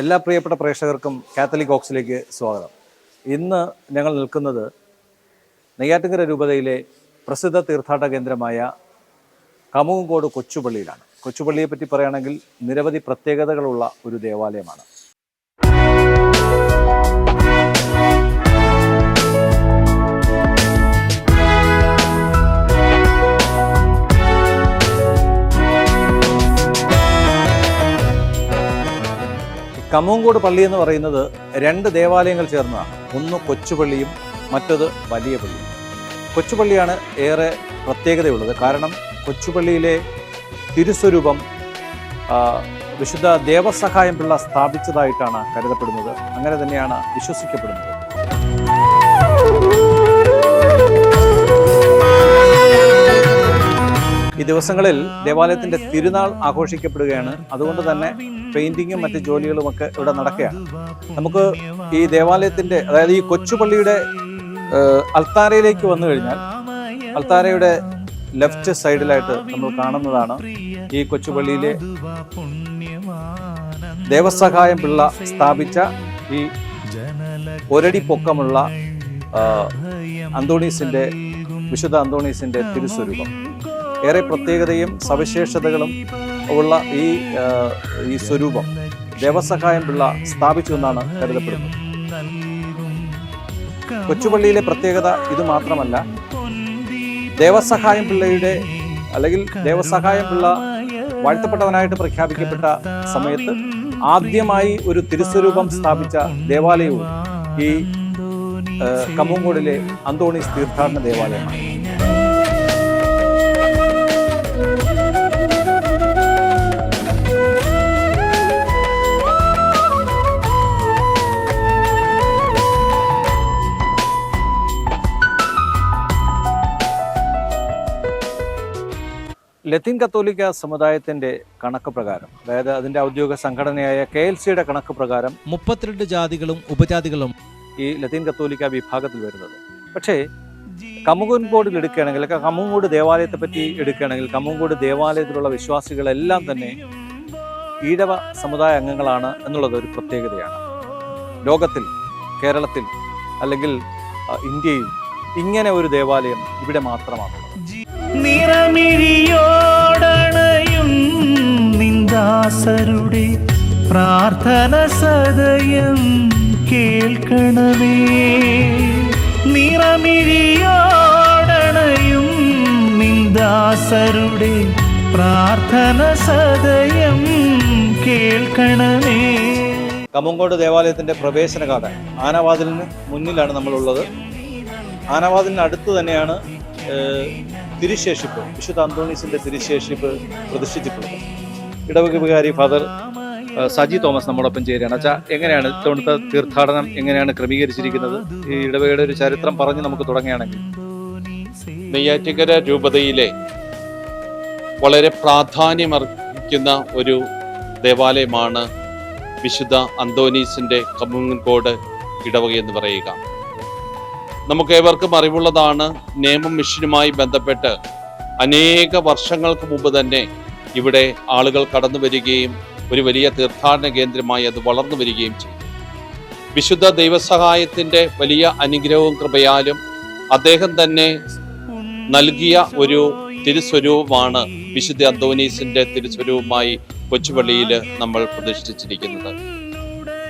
എല്ലാ പ്രിയപ്പെട്ട പ്രേക്ഷകർക്കും കാത്തലിക് ഓക്സിലേക്ക് സ്വാഗതം. ഇന്ന് ഞങ്ങൾ നിൽക്കുന്നത് നെയ്യാറ്റിങ്കര രൂപതയിലെ പ്രസിദ്ധ തീർത്ഥാടക കേന്ദ്രമായ കമുകോട് കൊച്ചുപള്ളിയിലാണ്. കൊച്ചുപള്ളിയെ പറ്റി പറയുകയാണെങ്കിൽ നിരവധി പ്രത്യേകതകളുള്ള ഒരു ദേവാലയമാണ്. ഈ പള്ളി എന്ന് പറയുന്നത് രണ്ട് ദേവാലയങ്ങൾ ചേർന്നതാണ്. ഒന്ന് കൊച്ചുപള്ളിയും മറ്റത് വലിയ പള്ളിയും. കൊച്ചുപള്ളിയാണ് ഏറെ പ്രത്യേകതയുള്ളത്. കാരണം കൊച്ചുപള്ളിയിലെ തിരുസ്വരൂപം വിശുദ്ധ ദേവസഹായം പിള്ള സ്ഥാപിച്ചതായിട്ടാണ് കരുതപ്പെടുന്നത്. അങ്ങനെ തന്നെയാണ് വിശ്വസിക്കപ്പെടുന്നത്. ഈ ദിവസങ്ങളിൽ ദേവാലയത്തിന്റെ തിരുനാൾ ആഘോഷിക്കപ്പെടുകയാണ്. അതുകൊണ്ട് തന്നെ പെയിന്റിങ്ങും മറ്റ് ജോലികളും ഒക്കെ ഇവിടെ നടക്കുകയാണ്. നമുക്ക് ഈ ദേവാലയത്തിന്റെ അതായത് ഈ കൊച്ചുപള്ളിയുടെ അൾത്താരയിലേക്ക് വന്നു കഴിഞ്ഞാൽ അൾത്താരയുടെ ലെഫ്റ്റ് സൈഡിലായിട്ട് നമ്മൾ കാണുന്നതാണ് ഈ കൊച്ചുപള്ളിയിലെ ദേവസഹായം പിള്ള സ്ഥാപിച്ച ഈ ഒരടി പൊക്കമുള്ള അന്തോണീസിന്റെ വിശുദ്ധ അന്തോണീസിന്റെ തിരുസ്വരൂപം. ഏറെ പ്രത്യേകതയും സവിശേഷതകളും ഉള്ള ഈ ഈ സ്വരൂപം ദേവസഹായം പിള്ള സ്ഥാപിച്ചു എന്നാണ് കരുതപ്പെടുന്നത്. കൊച്ചുപള്ളിയിലെ പ്രത്യേകത ഇത് മാത്രമല്ല ദേവസഹായം പിള്ളയുടെ അല്ലെങ്കിൽ ദേവസഹായം പിള്ള വാഴ്ത്തപ്പെട്ടവനായിട്ട് പ്രഖ്യാപിക്കപ്പെട്ട സമയത്ത് ആദ്യമായി ഒരു തിരുസ്വരൂപം സ്ഥാപിച്ച ദേവാലയവും ഈ കമ്മൂങ്കോടിലെ അന്തോണീസ് തീർത്ഥാടന ദേവാലയമാണ്. ലത്തീൻ കത്തോലിക്ക സമുദായത്തിന്റെ കണക്ക് പ്രകാരം അതായത് അതിന്റെ ഔദ്യോഗിക സംഘടനയായ കെ എൽ സിയുടെ കണക്ക് പ്രകാരം മുപ്പത്തിരണ്ട് ജാതികളും ഉപജാതികളും ഈ ലത്തീൻ കത്തോലിക്ക വിഭാഗത്തിൽ വരുന്നത്. പക്ഷേ കമുകൻകോടിൽ എടുക്കുകയാണെങ്കിൽ കമുങ്കോട് ദേവാലയത്തെ പറ്റി എടുക്കുകയാണെങ്കിൽ കമുങ്കോട് ദേവാലയത്തിലുള്ള വിശ്വാസികളെല്ലാം തന്നെ ഈഴവ സമുദായ അംഗങ്ങളാണ് എന്നുള്ളത് ഒരു പ്രത്യേകതയാണ്. ലോകത്തിൽ കേരളത്തിൽ അല്ലെങ്കിൽ ഇന്ത്യയിൽ ഇങ്ങനെ ഒരു ദേവാലയം ഇവിടെ മാത്രമാണുള്ളത്. നിറമിഴിയോടണയും നിന്ദാസരുടെ പ്രാർത്ഥന സദയം കേൾക്കണമേ. നിറമിഴിയോടണയും നിന്ദാസരുടെ പ്രാർത്ഥന സദയം കേൾക്കണമേ. കമ്മങ്കോട് ദേവാലയത്തിന്റെ പ്രവേശന കാത ആനവാതിലിന് മുന്നിലാണ് നമ്മളുള്ളത്. ആനവാതിലിന് അടുത്ത് തന്നെയാണ് തിരുശേഷിപ്പ് വിശുദ്ധ അന്തോണീസിന്റെ തിരുശേഷിപ്പ് പ്രതിഷ്ഠിച്ചിട്ടുള്ളത് ഇടവക വികാരി ഫാദർ സജി തോമസ് നമ്മോടൊപ്പം ചേരുകയാണ്. അച്ഛാ എങ്ങനെയാണ് ഇത്തവണത്തെ തീർത്ഥാടനം എങ്ങനെയാണ് ക്രമീകരിച്ചിരിക്കുന്നത്? ഈ ഇടവകയുടെ ഒരു ചരിത്രം പറഞ്ഞ് നമുക്ക് തുടങ്ങുകയാണെങ്കിൽ. നെയ്യാറ്റിക്കര രൂപതയിലെ വളരെ പ്രാധാന്യമർഹിക്കുന്ന ഒരു ദേവാലയമാണ് വിശുദ്ധ അന്തോനീസിന്റെ കമ്മുങ്ങോട് ഇടവക എന്ന് പറയുക. നമുക്ക് ഏവർക്കും അറിവുള്ളതാണ് നിയമം മിഷനുമായി ബന്ധപ്പെട്ട് അനേക വർഷങ്ങൾക്ക് മുമ്പ് തന്നെ ഇവിടെ ആളുകൾ കടന്നു വരികയും ഒരു വലിയ തീർത്ഥാടന കേന്ദ്രമായി അത് വളർന്നു വരികയും ചെയ്തു. വിശുദ്ധ ദൈവസഹായത്തിന്റെ വലിയ അനുഗ്രഹവും കൃപയാലും അദ്ദേഹം തന്നെ നൽകിയ ഒരു തിരുസ്വരൂപമാണ് വിശുദ്ധ അന്തോനീസിന്റെ തിരുസ്വരൂപമായി കൊച്ചുപള്ളിയിൽ നമ്മൾ പ്രതിഷ്ഠിച്ചിരിക്കുന്നത്.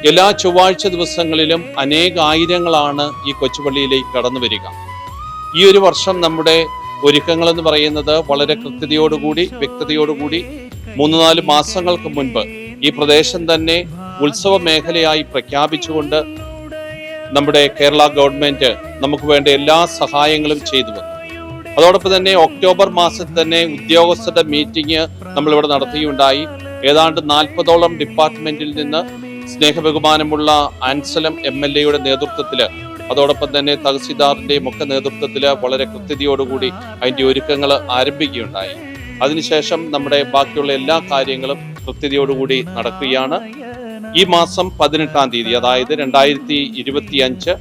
എല്ലാ ചൊവ്വാഴ്ച ദിവസങ്ങളിലും അനേകായിരങ്ങളാണ് ഈ കൊച്ചുപള്ളിയിലേക്ക് കടന്നു വരിക. ഈ ഒരു വർഷം നമ്മുടെ ഒരുക്കങ്ങൾ എന്ന് പറയുന്നത് വളരെ കൃത്യതയോടുകൂടി വ്യക്തതയോടുകൂടി മൂന്ന് നാല് മാസങ്ങൾക്ക് മുൻപ് ഈ പ്രദേശം തന്നെ ഉത്സവ മേഖലയായി പ്രഖ്യാപിച്ചുകൊണ്ട് നമ്മുടെ കേരള ഗവൺമെന്റ് നമുക്ക് വേണ്ട എല്ലാ സഹായങ്ങളും ചെയ്തു വന്നു. അതോടൊപ്പം തന്നെ ഒക്ടോബർ മാസത്തിൽ തന്നെ ഉദ്യോഗസ്ഥരുടെ മീറ്റിംഗ് നമ്മളിവിടെ നടത്തുകയുണ്ടായി. ഏതാണ്ട് നാൽപ്പതോളം ഡിപ്പാർട്ട്മെന്റിൽ നിന്ന് സ്നേഹബഹുമാനമുള്ള ആൻസലം എം എൽ എയുടെ നേതൃത്വത്തിൽ അതോടൊപ്പം തന്നെ തഹസിൽദാറിന്റെയും ഒക്കെ നേതൃത്വത്തിൽ വളരെ കൃത്യതയോടുകൂടി അതിന്റെ ഒരുക്കങ്ങൾ ആരംഭിക്കുകയുണ്ടായി. അതിനുശേഷം നമ്മുടെ ബാക്കിയുള്ള എല്ലാ കാര്യങ്ങളും കൃത്യതയോടുകൂടി നടക്കുകയാണ്. ഈ മാസം പതിനെട്ടാം തീയതി അതായത് രണ്ടായിരത്തി ഇരുപത്തി അഞ്ച്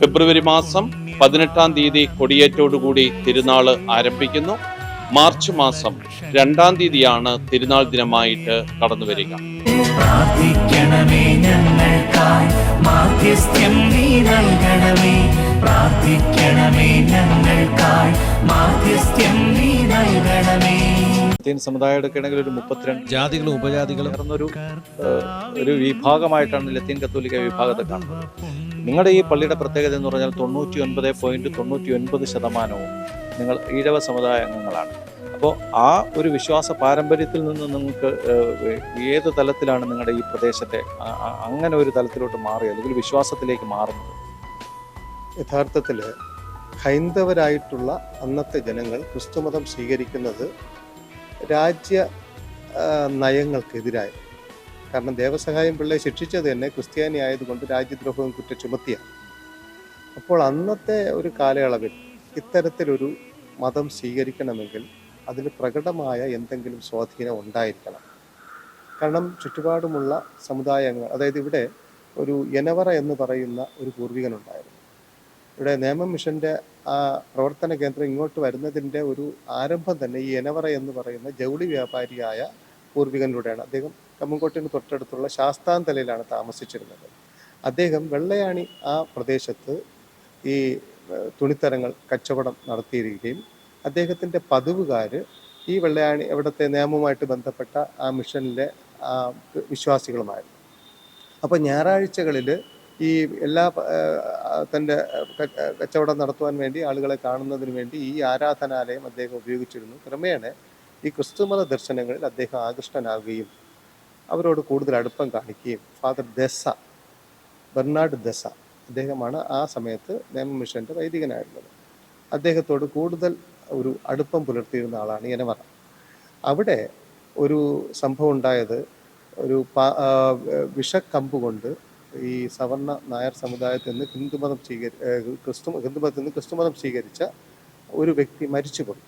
ഫെബ്രുവരി മാസം പതിനെട്ടാം തീയതി കൊടിയേറ്റോടുകൂടി തിരുനാൾ ആരംഭിക്കുന്നു. മാർച്ച് മാസം രണ്ടാം തീയതിയാണ് തിരുനാൾ ദിനമായിട്ട് കടന്നു വരിക. സമുദായം എടുക്കുകയാണെങ്കിൽ ഒരു മുപ്പത്തിരണ്ട് ജാതികളും ഉപജാതികളും ഒരു വിഭാഗമായിട്ടാണ് ലത്തീൻ കത്തോലിക്ക വിഭാഗത്തെ കാണുന്നത്. നിങ്ങളുടെ ഈ പള്ളിയുടെ പ്രത്യേകത എന്ന് പറഞ്ഞാൽ തൊണ്ണൂറ്റി ഒൻപത് പോയിന്റ് തൊണ്ണൂറ്റി ഒൻപത് ശതമാനവും നിങ്ങൾ ഈഴവ സമുദായ അംഗങ്ങളാണ് അപ്പോൾ ആ ഒരു വിശ്വാസ പാരമ്പര്യത്തിൽ നിന്ന് നിങ്ങൾക്ക് ഏത് തലത്തിലാണ് നിങ്ങളുടെ ഈ പ്രദേശത്തെ അങ്ങനെ ഒരു തലത്തിലോട്ട് മാറി അല്ലെങ്കിൽ വിശ്വാസത്തിലേക്ക് മാറുന്നത്? യഥാർത്ഥത്തിൽ ഹൈന്ദവരായിട്ടുള്ള അന്നത്തെ ജനങ്ങൾ ക്രിസ്തുമതം സ്വീകരിക്കുന്നത് രാജ്യ നയങ്ങൾക്കെതിരായി. കാരണം ദേവസഹായം പിള്ളയെ ശിക്ഷിച്ചത് തന്നെ ക്രിസ്ത്യാനി ആയതുകൊണ്ട് രാജ്യദ്രോഹവും കുറ്റ ചുമത്തിയാണ്. അപ്പോൾ അന്നത്തെ ഒരു കാലയളവിൽ ഇത്തരത്തിലൊരു മതം സ്വീകരിക്കണമെങ്കിൽ അതിന് പ്രകടമായ എന്തെങ്കിലും സ്വാധീനം ഉണ്ടായിരിക്കണം. കാരണം ചുറ്റുപാടുമുള്ള സമുദായങ്ങൾ അതായത് ഇവിടെ ഒരു എനവറ എന്ന് പറയുന്ന ഒരു പൂർവികനുണ്ടായിരുന്നു. ഇവിടെ നേമം മിഷന്റെ ആ പ്രവർത്തന കേന്ദ്രം ഇങ്ങോട്ട് വരുന്നതിന്റെ ഒരു ആരംഭം തന്നെ ഈ എനവറ എന്ന് പറയുന്ന ജൗളി വ്യാപാരിയായ പൂർവികനിലൂടെയാണ്. അദ്ദേഹം കമ്മങ്കോട്ടിന് തൊട്ടടുത്തുള്ള ശാസ്താന്തലയിലാണ് താമസിച്ചിരുന്നത്. അദ്ദേഹം വെള്ളയാണി ആ പ്രദേശത്ത് ഈ തുണിത്തരങ്ങൾ കച്ചവടം നടത്തിയിരിക്കുകയും അദ്ദേഹത്തിന്റെ പതിവുകാർ ഈ വെള്ളയാണി അവിടുത്തെ നിയമവുമായിട്ട് ബന്ധപ്പെട്ട ആ മിഷനിലെ വിശ്വാസികളുമായിരുന്നു. അപ്പോൾ ഞായറാഴ്ചകളിൽ ഈ എല്ലാ തന്റെ കച്ചവടം നടത്തുവാൻ വേണ്ടി ആളുകളെ കാണുന്നതിന് വേണ്ടി ഈ ആരാധനാലയം അദ്ദേഹം ഉപയോഗിച്ചിരുന്നു. ക്രമേണ ഈ ക്രിസ്തുമത ദർശനങ്ങളിൽ അദ്ദേഹം ആകൃഷ്ടനാവുകയും അവരോട് കൂടുതൽ അടുപ്പം കാണിക്കുകയും ഫാദർ ദസ ബെർണാഡ് ദസ അദ്ദേഹമാണ് ആ സമയത്ത് നിയമമിഷന്റെ വൈദികനായിരുന്നത്. അദ്ദേഹത്തോട് കൂടുതൽ ഒരു അടുപ്പം പുലർത്തിയിരുന്ന ആളാണ് യനമറ അവിടെ ഒരു സംഭവം ഉണ്ടായത്. ഒരു വിഷക്കമ്പ് കൊണ്ട് ഈ സവർണ നായർ സമുദായത്തിൽ നിന്ന് ഹിന്ദുമതം സ്വീകരി ക്രിസ്തു ഹിന്ദുമതത്തിൽ നിന്ന് ക്രിസ്തുമതം സ്വീകരിച്ച ഒരു വ്യക്തി മരിച്ചുപോയി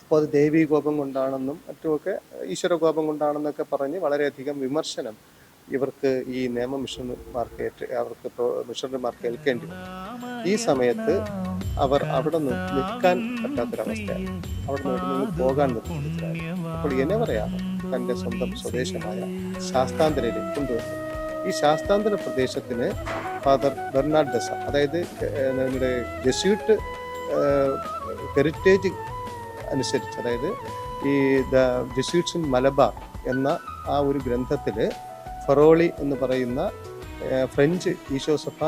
അപ്പോൾ അത് ദേവീ കോപം കൊണ്ടാണെന്നും മറ്റുമൊക്കെ ഈശ്വര കോപം കൊണ്ടാണെന്നൊക്കെ പറഞ്ഞ് വളരെയധികം വിമർശനം ഇവർക്ക് ഈ നിയമ മിഷണർമാർക്ക് ഏറ്റ് അവർക്ക് മിഷണറിമാർക്ക് ഏൽക്കേണ്ടി വന്നു. ഈ സമയത്ത് അവർ അവിടെ നിന്ന് നിൽക്കാൻ പറ്റാത്തൊരവസ്ഥയാണ്. അവിടെ നിന്ന് പോകാൻ നിർബന്ധിതരായി അപ്പോൾ പറയാം തന്റെ സ്വന്തം സ്വദേശമായ ശാസ്താന്തരയിലേക്ക് കൊണ്ടുവരുന്നത് ഈ ശാസ്താന്തര പ്രദേശത്തിന് ഫാദർ ബെർണാഡ് ദസ അതായത് നമ്മുടെ ജസ്യൂട്ട് ഹെറിറ്റേജ് അനുസരിച്ച് അതായത് ഈ ദ ജസ്യൂട്ട്സ് ഇൻ മലബാർ എന്ന ആ ഒരു ഗ്രന്ഥത്തിൽ ഫറോളി എന്ന് പറയുന്ന ഫ്രഞ്ച് ഈശോസഭ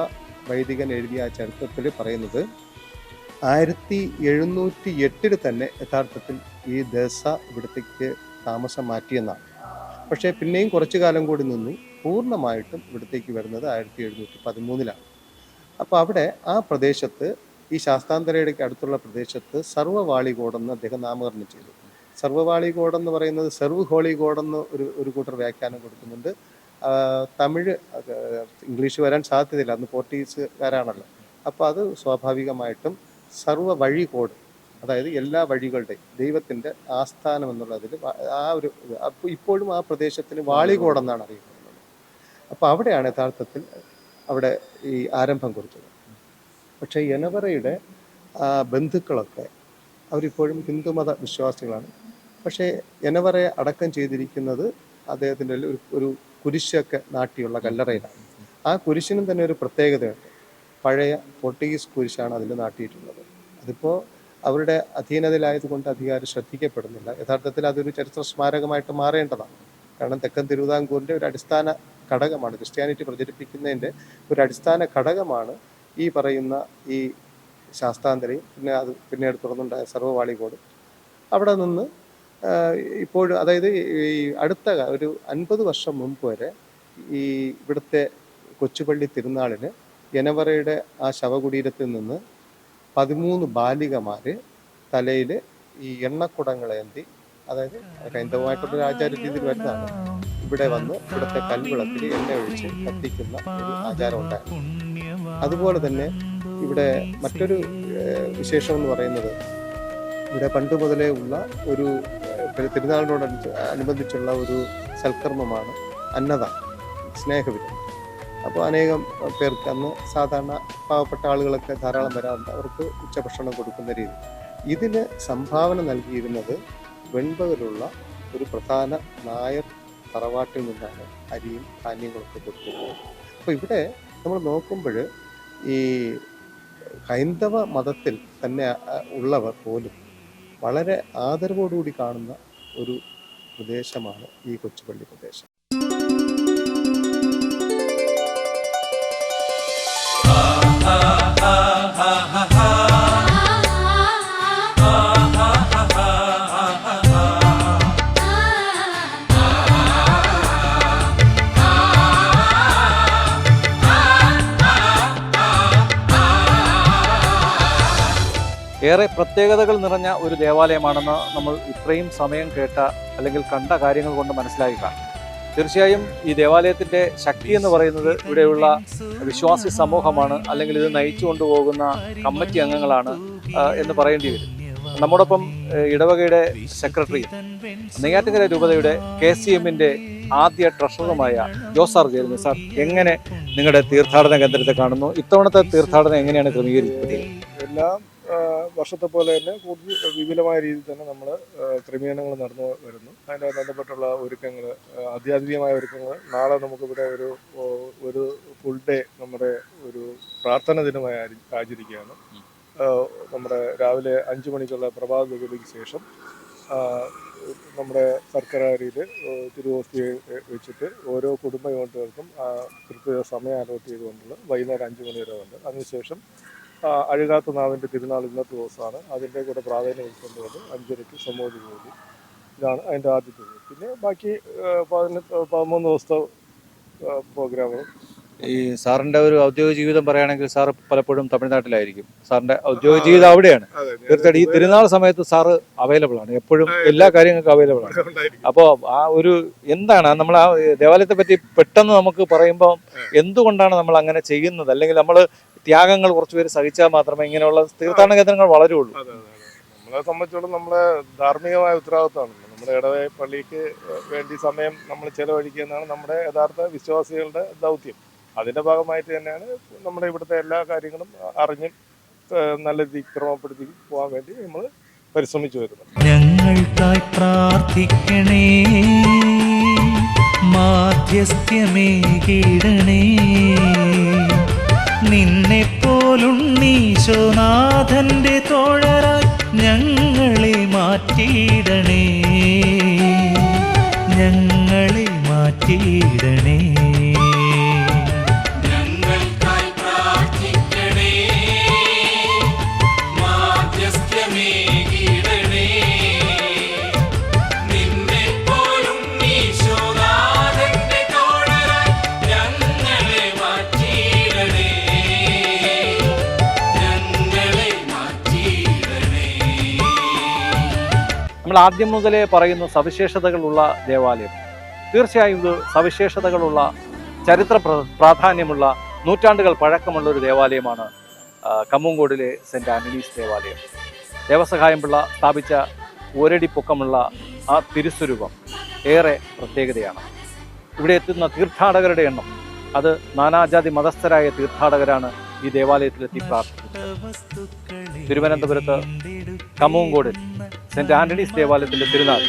വൈദികൻ എഴുതിയ ആ ചരിത്രത്തിൽ പറയുന്നത് ആയിരത്തി എഴുന്നൂറ്റി എട്ടിൽ തന്നെ യഥാർത്ഥത്തിൽ ഈ ദസ ഇവിടത്തേക്ക് താമസം മാറ്റിയെന്നാണ് പക്ഷേ പിന്നെയും കുറച്ചു കാലം കൂടി നിന്നു. പൂർണമായിട്ടും ഇവിടത്തേക്ക് വരുന്നത് ആയിരത്തി എഴുന്നൂറ്റി പതിമൂന്നിലാണ്. അപ്പോൾ അവിടെ ആ പ്രദേശത്ത് ഈ ശാസ്താന്തരയുടെ അടുത്തുള്ള പ്രദേശത്ത് സർവവാളികോടെന്ന് അദ്ദേഹം നാമകരണം ചെയ്തു. സർവവാളികോട് എന്ന് പറയുന്നത് സർവ് ഹോളി ഗോഡെന്ന് ഒരു ഒരു കൂട്ടർ വ്യാഖ്യാനം കൊടുക്കുന്നുണ്ട്. തമിഴ് ഇംഗ്ലീഷ് വരാൻ സാധ്യതയില്ല. അന്ന് പോർട്ടുഗീസുകാരാണല്ലോ. അപ്പോൾ അത് സ്വാഭാവികമായിട്ടും സർവ വഴി കോഡ് അതായത് എല്ലാ വഴികളുടെയും ദൈവത്തിന്റെ ആസ്ഥാനം എന്നുള്ളതിൽ ആ ഒരു. അപ്പോൾ ഇപ്പോഴും ആ പ്രദേശത്തിന് വാളികോടെന്നാണ് അറിയപ്പെടുന്നത്. അപ്പോൾ അവിടെയാണ് യഥാർത്ഥത്തിൽ അവിടെ ഈ ആരംഭം കുറിച്ചത്. പക്ഷേ യനവറയുടെ ബന്ധുക്കളൊക്കെ അവരിപ്പോഴും ഹിന്ദുമത വിശ്വാസികളാണ്. പക്ഷേ യനവറയെ അടക്കം ചെയ്തിരിക്കുന്നത് അദ്ദേഹത്തിന്റെ ഒരു ഒരു കുരിശൊക്കെ നാട്ടിയുള്ള കല്ലറയിലാണ്. ആ കുരിശിനും തന്നെ ഒരു പ്രത്യേകതയുണ്ട്. പഴയ പോർട്ടുഗീസ് കുരിശാണ് അതിൽ നാട്ടിയിട്ടുള്ളത്. അതിപ്പോൾ അവരുടെ അധീനതയിലായതുകൊണ്ട് അധികാരം ശ്രദ്ധിക്കപ്പെടുന്നില്ല. യഥാർത്ഥത്തിൽ അതൊരു ചരിത്ര സ്മാരകമായിട്ട് മാറേണ്ടതാണ്. കാരണം തെക്കൻ തിരുവിതാംകൂറിന്റെ ഒരു അടിസ്ഥാന ഘടകമാണ് ക്രിസ്ത്യാനിറ്റി പ്രചരിപ്പിക്കുന്നതിന്റെ ഒരു അടിസ്ഥാന ഘടകമാണ് ഈ പറയുന്ന ഈ ശാസ്താന്തരയും പിന്നെ അത് പിന്നീട് തുടർന്നുണ്ടായ സർവവാളികോട്. അവിടെ നിന്ന് ഇപ്പോഴും അതായത് ഈ അടുത്ത ഒരു അൻപത് വർഷം മുമ്പ് വരെ ഈ ഇവിടുത്തെ കൊച്ചുപള്ളി തിരുനാളിന് യനവറയുടെ ആ ശവകുടീരത്തിൽ നിന്ന് പതിമൂന്ന് ബാലികമാർ തലയിൽ ഈ എണ്ണക്കുടങ്ങളേന്തി അതായത് ഹൈന്ദവമായിട്ടുള്ള ആചാര രീതിയിൽ വരുന്നതാണ്. ഇവിടെ വന്ന് ഇവിടുത്തെ കൽവിളത്തിൽ എണ്ണ ഒഴിച്ച് കത്തിക്കുന്ന ഒരു ആചാരം ഉണ്ടായിരുന്നു. അതുപോലെ തന്നെ ഇവിടെ മറ്റൊരു വിശേഷം എന്ന് പറയുന്നത് ഇവിടെ പണ്ട് മുതലേ ഉള്ള ഒരു ഏഹ്, തിരുനാളിനോട് അനുബന്ധിച്ചുള്ള ഒരു സൽക്കർമ്മമാണ് അന്നദാനം സ്നേഹവിധം അപ്പോൾ അനേകം പേർക്ക് അന്ന് സാധാരണ പാവപ്പെട്ട ആളുകളൊക്കെ ധാരാളം വരാറുണ്ട്. അവർക്ക് ഉച്ചഭക്ഷണം കൊടുക്കുന്ന രീതി. ഇതിന് സംഭാവന നൽകിയിരുന്നത് വെൺപകലുള്ള ഒരു പ്രധാന നായർ തറവാട്ടിൽ നിന്നാണ് അരിയും ധാന്യങ്ങളൊക്കെ കൊടുക്കുന്നത് അപ്പോൾ ഇവിടെ നമ്മൾ നോക്കുമ്പോൾ ഈ ഹൈന്ദവ മതത്തിൽ തന്നെ ഉള്ളവർ പോലും വളരെ ആദരവോടുകൂടി കാണുന്ന ഒരു പ്രദേശമാണ് ഈ കൊച്ചുപള്ളി പ്രദേശം. ഏറെ പ്രത്യേകതകൾ നിറഞ്ഞ ഒരു ദേവാലയമാണെന്ന് നമ്മൾ ഇത്രയും സമയം കേട്ട അല്ലെങ്കിൽ കണ്ട കാര്യങ്ങൾ കൊണ്ട് മനസ്സിലാക്കുക തീർച്ചയായും ഈ ദേവാലയത്തിന്റെ ശക്തി എന്ന് പറയുന്നത് ഇവിടെയുള്ള വിശ്വാസി സമൂഹമാണ് അല്ലെങ്കിൽ ഇത് നയിച്ചു കൊണ്ടുപോകുന്ന കമ്മിറ്റി അംഗങ്ങളാണ് എന്ന് പറയേണ്ടി വരും. നമ്മോടൊപ്പം ഇടവകയുടെ സെക്രട്ടറി നെയ്യാറ്റിങ്കര രൂപതയുടെ കെ സി എമ്മിന്റെ ആദ്യ ട്രഷററുമായ ജോസ് സാർ ചേരുന്നു സാർ എങ്ങനെ നിങ്ങളുടെ തീർത്ഥാടന കേന്ദ്രത്തെ കാണുന്നു? ഇത്തവണത്തെ തീർത്ഥാടനം എങ്ങനെയാണ് ക്രമീകരിക്കുന്നത്? എല്ലാം വർഷത്തെ പോലെ തന്നെ കൂടുതൽ വിപുലമായ രീതിയിൽ തന്നെ നമ്മൾ ക്രമീകരണങ്ങൾ നടന്നു വരുന്നു. അതിന്റെ ബന്ധപ്പെട്ടുള്ള ഒരുക്കങ്ങൾ അത്യാധുനികമായ ഒരുക്കങ്ങൾ നാളെ നമുക്കിവിടെ ഒരു ഒരു ഫുൾ ഡേ നമ്മുടെ ഒരു പ്രാർത്ഥന ദിനമായി ആചരി- ആചരിക്കുകയാണ്. നമ്മുടെ രാവിലെ അഞ്ച് മണിക്കുള്ള പ്രഭാത ഗതിക്ക് ശേഷം നമ്മുടെ സർക്കാരിയിൽ തിരുവോസ്തി വെച്ചിട്ട് ഓരോ കുടുംബ യൂണിറ്റുകൾക്കും കൃത്യ സമയം അലോട്ട് ചെയ്തുകൊണ്ടുള്ള വൈകുന്നേരം അഞ്ച് മണി വരെ ഉണ്ട്. അതിനുശേഷം അഴുകാത്ത നാവിന്റെ തിരുനാൾ ഇന്നത്തെ ദിവസമാണ്. അതിന്റെ കൂടെ പ്രാധാന്യം ഉൾക്കൊണ്ടുകൊണ്ട് അഞ്ചരയ്ക്ക് സമൂഹ ജോലി. ഇതാണ് അതിന്റെ ആദ്യത്തെ പിന്നെ ബാക്കി പതിനെട്ട് പതിമൂന്ന് ദിവസത്തെ പ്രോഗ്രാമുകൾ. ഈ സാറിന്റെ ഒരു ഔദ്യോഗിക ജീവിതം പറയുകയാണെങ്കിൽ സാർ പലപ്പോഴും തമിഴ്നാട്ടിലായിരിക്കും. സാറിന്റെ ഔദ്യോഗിക ജീവിതം അവിടെയാണ്. തീർച്ചയായിട്ടും ഈ തിരുനാൾ സമയത്ത് സാറ് അവൈലബിൾ ആണ്. എപ്പോഴും എല്ലാ കാര്യങ്ങൾക്കും അവൈലബിൾ ആണ്. അപ്പോൾ ആ ഒരു എന്താണ്? നമ്മൾ ആ ദേവാലയത്തെ പറ്റി പെട്ടെന്ന് നമുക്ക് പറയുമ്പോൾ എന്തുകൊണ്ടാണ് നമ്മൾ അങ്ങനെ ചെയ്യുന്നത്? അല്ലെങ്കിൽ നമ്മൾ ത്യാഗങ്ങൾ കുറച്ചുപേര് സഹിച്ചാൽ മാത്രമേ ഇങ്ങനെയുള്ള തീർത്ഥാടന കേന്ദ്രങ്ങൾ വളരുള്ളൂ. അതെ അതെ അതെ. നമ്മളെ സംബന്ധിച്ചോളം നമ്മളെ ധാർമ്മികമായ ഉത്തരവാദിത്തമാണ്. നമ്മുടെ ഇടവേ പള്ളിക്ക് വേണ്ടി സമയം നമ്മൾ ചെലവഴിക്കുക എന്നാണ് നമ്മുടെ യഥാർത്ഥ വിശ്വാസികളുടെ ദൗത്യം. അതിന്റെ ഭാഗമായിട്ട് തന്നെയാണ് നമ്മുടെ ഇവിടുത്തെ എല്ലാ കാര്യങ്ങളും അറിഞ്ഞും നല്ല രീതിയിൽ ക്രമപ്പെടുത്തി പോകാൻ വേണ്ടി നമ്മൾ പരിശ്രമിച്ചു വരുന്നത്. ഞങ്ങൾക്കായി പ്രാർത്ഥിക്കണേ മാധ്യസ്ഥ്യമേകിടണേ നിന്നെ പോലുണ്ണീശോനാഥന്റെ തോഴരായി ഞങ്ങളെ മാറ്റിയിടണേ. ഞങ്ങളെ മാറ്റിയിടണേ. നമ്മൾ ആദ്യം മുതലേ പറയുന്ന സവിശേഷതകളുള്ള ദേവാലയം. തീർച്ചയായും ഇത് സവിശേഷതകളുള്ള ചരിത്ര പ്രാധാന്യമുള്ള നൂറ്റാണ്ടുകൾ പഴക്കമുള്ള ഒരു ദേവാലയമാണ് കമ്മൂങ്കോടിലെ സെന്റ് ആന്റണീസ് ദേവാലയം. ദേവസഹായം പിള്ള സ്ഥാപിച്ച ഒരടി പൊക്കമുള്ള ആ തിരുസ്വരൂപം ഏറെ പ്രത്യേകതയാണ്. ഇവിടെ എത്തുന്ന തീർത്ഥാടകരുടെ എണ്ണം അത് നാനാജാതി മതസ്ഥരായ തീർത്ഥാടകരാണ് ഈ ദേവാലയത്തിലെത്തി പ്രാർത്ഥിക്കുന്നത്. തിരുവനന്തപുരത്ത് കമ്മൂങ്കോടിൽ സെന്റ് ആന്റണീസ് ദേവാലയത്തിന്റെ തിരുനാൾ.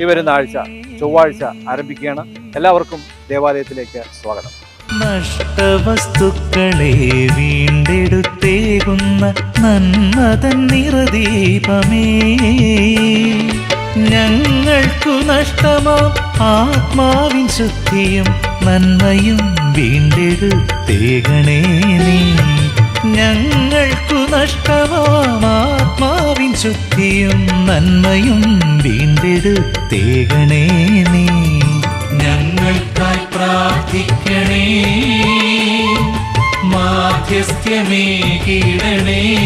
ഈ വരുന്ന ആഴ്ച ചൊവ്വാഴ്ച ആരംഭിക്കുകയാണ്. എല്ലാവർക്കും ദേവാലയത്തിലേക്ക് സ്വാഗതം. നഷ്ടവസ്തുക്കളെ വീണ്ടെടുത്തേകുന്ന നന്മതൻ നിറദീപമേ. ഞങ്ങൾക്കു നഷ്ടമാം ആത്മാവിൻ ശുദ്ധിയും നന്മയും വീണ്ടെടുത്തേകണേ നീ. ഞങ്ങൾക്കു നഷ്ടമാം ആത്മാവിൻ ശുദ്ധിയും നന്മയും വീണ്ടെടുത്തേകണേ നീ. ഞങ്ങൾക്കായി പ്രാർത്ഥിക്കണേ. മാധ്യസ്ഥ്യമേ കീഴണേ.